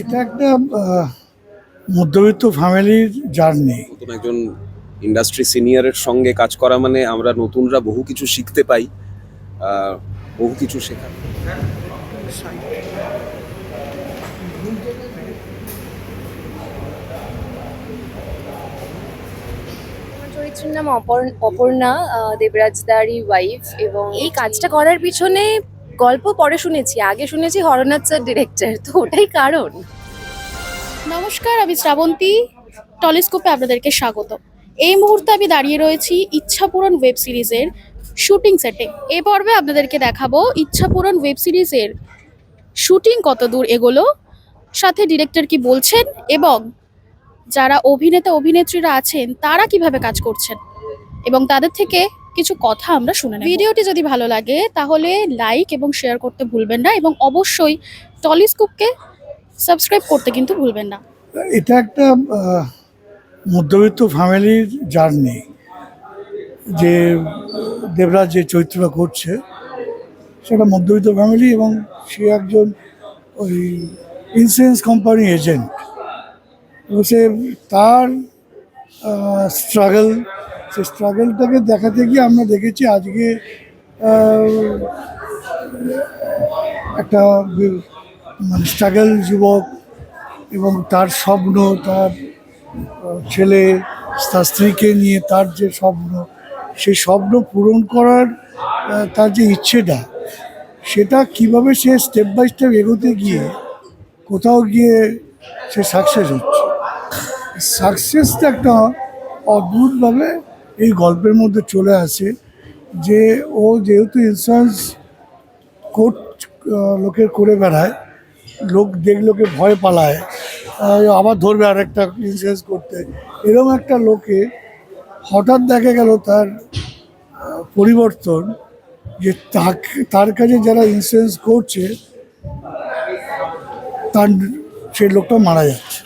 এটা একটা মধ্যবিত্ত ফ্যামিলির জার্নি। নতুন একজন ইন্ডাস্ট্রি সিনিয়রের সঙ্গে কাজ করা মানে আমরা নতুনরা বহু কিছু শিখতে পাই বহু কিছু শেখা চরিত্রের নাম অপর- অপর্ণা দেবরাজদারি ওয়াইফ এবং এই কাজটা করার পিছনে গল্প পরে শুনেছি আগে শুনেছি হরনাথ স্যার ডিরেক্টর তো ওটাই কারণ। নমস্কার আমি শ্রাবন্তী টলিস্কোপে আপনাদেরকে স্বাগত এই মুহূর্তে আমি দাঁড়িয়ে রয়েছি ইচ্ছাপূরণ ওয়েব সিরিজের শুটিং সেটে এ পর্বে আপনাদেরকে দেখাবো ইচ্ছাপূরণ ওয়েব সিরিজের শুটিং কত দূর এগোলো সাথে ডিরেক্টর কি বলছেন এবং যারা অভিনেতা, অভিনেত্রীরা আছেন, তারা কীভাবে কাজ করছেন? এবং তাদের থেকে কিছু কথা আমরা শুনে নেব। ভিডিওটি যদি ভালো লাগে, তাহলে লাইক এবং শেয়ার করতে ভুলবেন না এবং অবশ্যই টলিস্কোপকে সাবস্ক্রাইব করতে কিন্তু ভুলবেন না। এটা একটা মধ্যবিত্ত ফ্যামিলির জার্নি, যে দেবরাজ যে চরিত্রটা করছে, সেটা মধ্যবিত্ত ফ্যামিলি এবং সে একজন ওই ইন্স্যুরেন্স কোম্পানি এজেন্ট। এবং সে তার স্ট্রাগল সে স্ট্রাগলটাকে দেখাতে গিয়ে আমরা দেখেছি আজকে একটা মানে স্ট্রাগল যুবক এবং তার স্বপ্ন, তার ছেলে, তার স্ত্রীকে নিয়ে তার যে স্বপ্ন, সেই স্বপ্ন পূরণ করার তার যে ইচ্ছেটা, সেটা কীভাবে সে স্টেপ বাই স্টেপ এগোতে গিয়ে কোথাও গিয়ে সে সাকসেস হচ্ছে? সাকসেসটা একটা অদ্ভুতভাবে এই গল্পের মধ্যে চলে আসে যে ও যেহেতু ইন্স্যুরেন্স কোর্ট লোকের করে বেড়ায়, লোক দেখলোকে ভয় পালায় আবার ধরবে আর একটা ইন্স্যুরেন্স করতে। এরকম একটা লোকে হঠাৎ দেখা গেল তার পরিবর্তন যে তার কাছে যারা ইন্স্যুরেন্স করছে, তার সেই লোকটা মারা যাচ্ছে।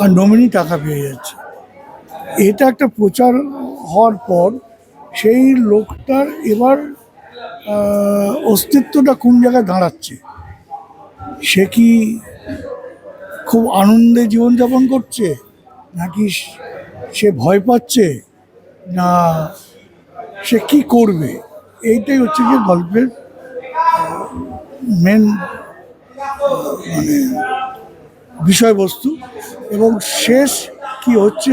আর নমিনি টাকা পেয়ে যাচ্ছে। এটা একটা প্রচার হওয়ার পর সেই লোকটার এবার অস্তিত্বটা কোন জায়গায় দাঁড়াচ্ছে? সে কি খুব আনন্দে জীবনযাপন করছে? নাকি সে ভয় পাচ্ছে? না, সে কি করবে? এইটাই হচ্ছে কি গল্পের মেন মানে বিষয়বস্তু এবং শেষ কি হচ্ছে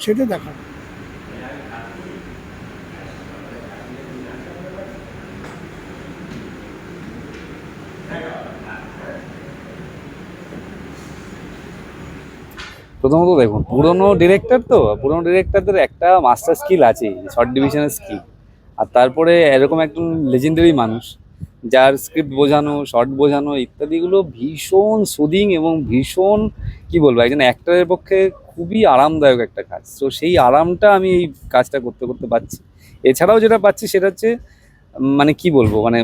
সেটা দেখানো প্রথমত দেখুন, পুরনো ডিরেক্টর তো, পুরনো ডিরেক্টরদের একটা মাস্টার স্কিল আছে শর্ট ডিভিশনের স্কিল আর তারপরে এরকম একজন লেজেন্ডারি মানুষ যার স্ক্রিপ্ট বোঝানো শর্ট বোঝানো ইত্যাদিগুলো ভীষণ সুদিং এবং ভীষণ, কি বলব, একজন অ্যাক্টরের পক্ষে খুবই আরামদায়ক একটা কাজ। তো সেই আরামটা আমি এই কাজটা করতে করতে পাচ্ছি। এছাড়াও যেটা পাচ্ছি সেটা হচ্ছে মানে কি বলব মানে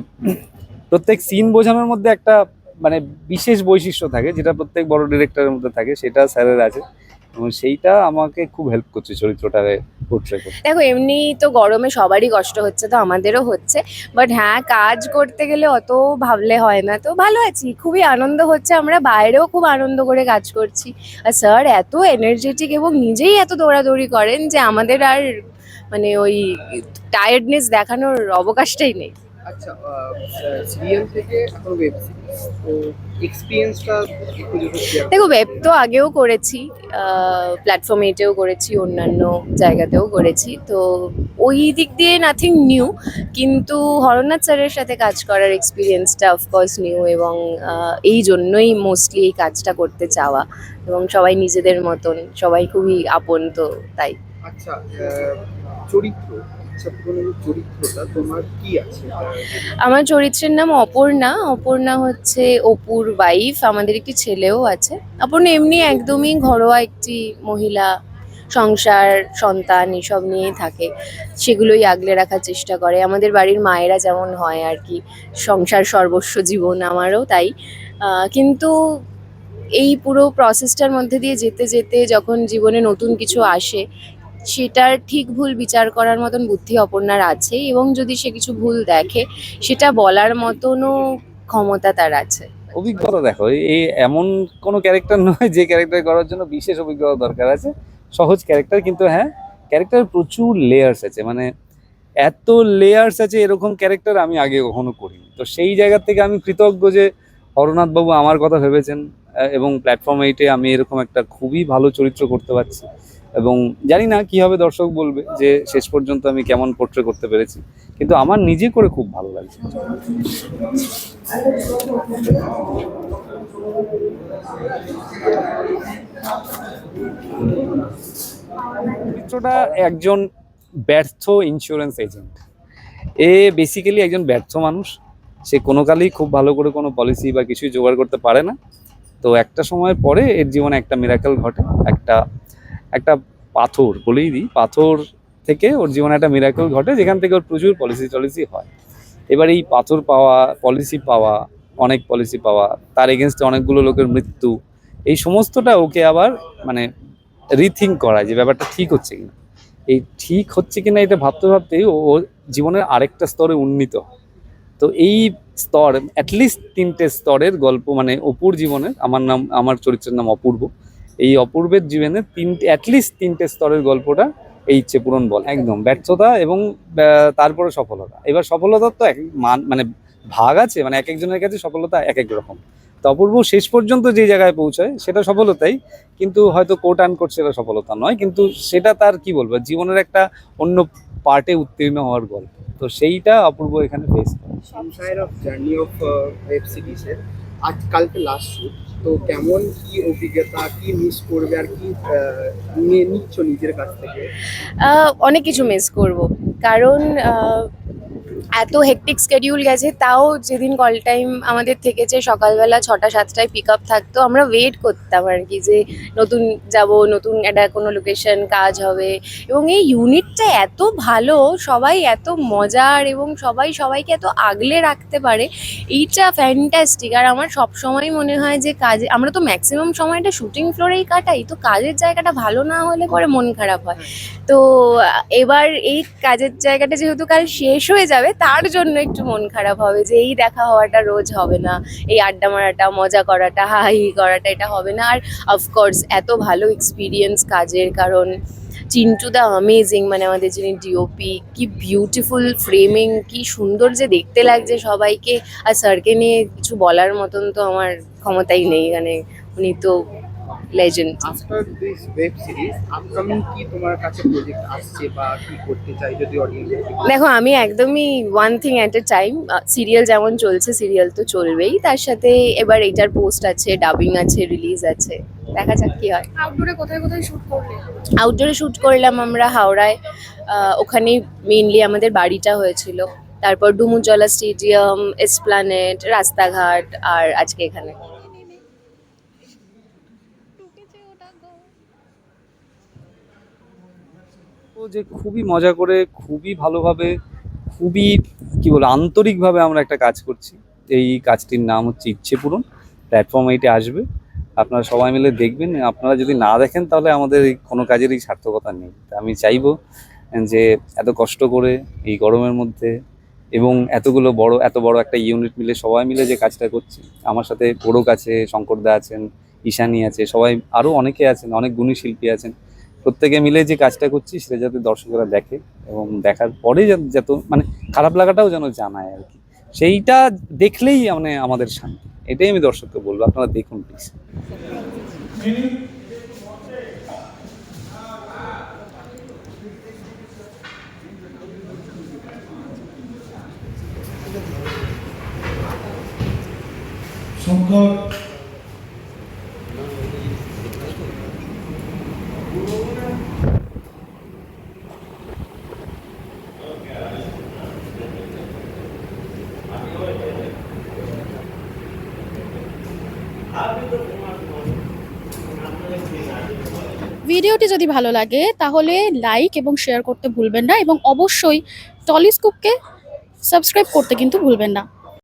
প্রত্যেক সিন বোঝানোর মধ্যে একটা মানে বিশেষ বৈশিষ্ট্য থাকে, যেটা প্রত্যেক বড় ডিরেক্টরের মধ্যে থাকে, সেটা স্যারের আছে। সেইটা আমাকে খুব হেল্প করছে চরিত্রটাকে দেখো, এমনি তো গরমে সবারই কষ্ট হচ্ছে, তো আমাদেরও হচ্ছে। বাট হ্যাঁ কাজ করতে গেলে অত ভাবলে হয় না। তো ভালো আছি, খুবই আনন্দ হচ্ছে। আমরা বাইরেও খুব আনন্দ করে কাজ করছি। আর স্যার এত এনার্জেটিক এবং নিজেই এত দৌড়াদৌড়ি করেন যে আমাদের আর মানে ওই টায়ার্ডনেস দেখানোর অবকাশটাই নেই। আচ্ছা সিরিয়াল থেকে এখন ওয়েব সিরিজ তো এক্সপিরিয়েন্সটা একটু যদি দেখো ওয়েব তো আগেও করেছি প্ল্যাটফর্ম এটেও করেছি অন্যান্য জায়গাতেও করেছি। তো ওই দিক দিয়ে নাথিং নিউ কিন্তু হরনাথ স্যারের সাথে কাজ করার এক্সপিরিয়েন্সটা অফকোর্স নিউ এবং এই জন্যই মোস্টলি এই কাজটা করতে চাওয়া। এবং সবাই নিজেদের মতন সবাই খুবই আপন তো তাই। আচ্ছা চরিত্র। আমার চরিত্রের নাম অপর্ণা। অপর্ণা হচ্ছে অপুর ওয়াইফ আমাদের একটি ছেলেও আছে। অপর্ণা এমনি একদমই ঘরোয়া একটি মহিলা, সংসার, সন্তান এসব নিয়েই থাকে। সেগুলোই আগলে রাখার চেষ্টা করে। আমাদের বাড়ির মায়েরা যেমন হয় আর কি, সংসার সর্বস্ব জীবন আমারও তাই। কিন্তু এই পুরো প্রসেসটার মধ্যে দিয়ে যেতে যেতে যখন জীবনে নতুন কিছু আসে সেটার ঠিক ভুল বিচার করার মতন বুদ্ধি অপর্ণার আছে এবং যদি সে কিছু ভুল দেখে, সেটা বলার মতনও ক্ষমতা তার আছে। অভিজ্ঞতা দেখো এই- এমন কোনো ক্যারেক্টার নয় যে ক্যারেক্টার করার জন্য বিশেষ অভিজ্ঞতা দরকার আছে। সহজ ক্যারেক্টার কিন্তু হ্যাঁ ক্যারেক্টার প্রচুর লেয়ার্স আছে। মানে এত লেয়ার্স আছে এরকম ক্যারেক্টার আমি আগে কখনো করিনি। তো সেই জায়গা থেকে আমি কৃতজ্ঞ যে বাবু আমার কথা ভেবেছেন এবং প্ল্যাটফর্ম এইটে আমি এরকম একটা খুবই ভালো চরিত্র করতে পারছি। এবং জানি না কি হবে দর্শক বলবে যে শেষ পর্যন্ত আমি কেমন পোট্রে করতে পেরেছি, কিন্তু আমার নিজে করে খুব ভালো লাগছে। একজন ব্যর্থ ইন্স্যুরেন্স এজেন্ট এ বেসিক্যালি একজন ব্যর্থ মানুষ, সে কোনো কালেই খুব ভালো করে কোনো পলিসি বা কিছুই জোগাড় করতে পারে না। তো একটা সময়ের পরে এর জীবনে একটা মিরাকেল ঘটে, একটা একটা পাথর, বলেই দিই, পাথর থেকে ওর জীবনে একটা মিরাকল ঘটে, যেখান থেকে ওর প্রচুর পলিসি টলিসি হয়। এবার এই পাথর পাওয়া পলিসি পাওয়া, অনেক পলিসি পাওয়া, তার এগেনস্টে অনেকগুলো লোকের মৃত্যু, এই সমস্তটা ওকে আবার মানে রিথিঙ্ক করা যে ব্যাপারটা ঠিক হচ্ছে কিনা। এই ঠিক হচ্ছে কিনা এটা ভাবতে ভাবতেই ও জীবনের আরেকটা স্তরে উন্নীত। তো এই স্তর অ্যাটলিস্ট তিনটে স্তরের গল্প মানে অপুর জীবনে আমার নাম, আমার চরিত্রের নাম অপূর্ব। এই অপূর্বের জীবনে তিনটে অ্যাটলিস্ট তিনটে স্তরের গল্পটা এই ইচ্ছে পূরণ বল। একদম, ব্যর্থতা এবং তারপরে সফলতা। এবার সফলতার তো এক মান মানে ভাগ আছে মানে এক একজনের কাছে সফলতা এক এক রকম। তো অপূর্ব শেষ পর্যন্ত যে জায়গায় পৌঁছায়, সেটা সফলতাই। কিন্তু হয়তো কোট আন কোট সেটা সফলতা নয়, কিন্তু সেটা তার, কি বলব, জীবনের একটা অন্য পার্টে উত্তীর্ণ হওয়ার গল্প। তো সেইটা অপূর্ব এখানে ফেস করে। Sunshine of journey of web সিরিজের আজ কালকে লাস্ট শুট তো কেমন কি অভিজ্ঞতা, কি মিস করবে আর কি নিয়ে নিচ্ছ নিজের কাছ থেকে? অনেক কিছু মিস করব। কারণ এত হেকটিক স্কেডিউল গেছে তাও যেদিন কল টাইম আমাদের থেকেছে সকালবেলা ছটা সাতটায় পিক আপ থাকতো আমরা ওয়েট করতাম আর কি যে নতুন যাব নতুন একটা কোনো লোকেশন কাজ হবে। এবং এই ইউনিটটা এত ভালো সবাই এত মজার এবং সবাই সবাইকে এত আগলে রাখতে পারে এইটা ফ্যান্টাস্টিক আর আমার সব সময় মনে হয় যে কাজে আমরা তো ম্যাক্সিমাম সময়টা শুটিং ফ্লোরেই কাটাই তো কাজের জায়গাটা ভালো না হলে পরে মন খারাপ হয়। তো এবার এই কাজের জায়গাটা যেহেতু কাল শেষ হয়ে যাবে তার জন্য একটু মন খারাপ হবে যে এই দেখা হওয়াটা রোজ হবে না, এই আড্ডা মারাটা, মজা করাটা হাহি করাটা, এটা হবে না। আর অফকোর্স এত ভালো এক্সপিরিয়েন্স কাজের, কারণ চিন্টু দা অ্যামেজিং মানে আমাদের যিনি ডিওপি কি বিউটিফুল ফ্রেমিং কি সুন্দর যে দেখতে লাগছে সবাইকে। আর স্যারকে নিয়ে কিছু বলার মতন তো আমার ক্ষমতাই নেই মানে উনি তো legend after this web series upcoming কি তোমার কাছে প্রজেক্ট আসছে বা কি করতে চাই যদি অডিয়েন্স দেখো আমি একদমই one thing at a time serial যেমন চলছে সিরিয়াল তো চলবেই। তার সাথে এবার এটার পোস্ট আছে ডাবিং আছে রিলিজ আছে। দেখা যাক কি হয়। আউটডোরে কোথায় কোথায় শুট করলে? আউটডোরে শ্যুট করলাম আমরা হাওড়ায়। আহ, ওখানেই মেইনলি আমাদের বাড়িটা হয়েছিল। তারপর ডুমুরজলা স্টেডিয়াম এসপ্লানেট রাস্তাঘাট আর আজকে এখানে। তো যে খুবই মজা করে, খুবই ভালোভাবে, খুবই, কি বলব, আন্তরিকভাবে আমরা একটা কাজ করছি। এই কাজটির নাম হচ্ছে ইচ্ছে পূরণ। প্ল্যাটফর্ম এইটে আসবে। আপনারা সবাই মিলে দেখবেন। আপনারা যদি না দেখেন, তাহলে আমাদের কোনো কাজেরই সার্থকতা নেই। আমি চাইব যে এত কষ্ট করে এই গরমের মধ্যে এবং এতগুলো বড়, এত বড় একটা ইউনিট মিলে সবাই মিলে যে কাজটা করছি, আমার সাথে পোড়ক আছে, শঙ্করদা আছেন, ঈশানী আছে, সবাই আরও অনেকে আছেন, অনেক গুণী শিল্পী আছেন। প্রত্যেকে মিলে যে কাজটা করছি সেটা যাতে দর্শকরা দেখে এবং দেখার পরে যত মানে খারাপ লাগাটাও যেন জানায় আর কি। সেইটা দেখলেই মানে আমাদের শান্তি। এটাই আমি দর্শককে বলব, আপনারা দেখুন প্লিজ শঙ্কর ভিডিওটি যদি ভালো লাগে, তাহলে লাইক এবং শেয়ার করতে ভুলবেন না এবং অবশ্যই টলিস্কোপকে সাবস্ক্রাইব করতে কিন্তু ভুলবেন না।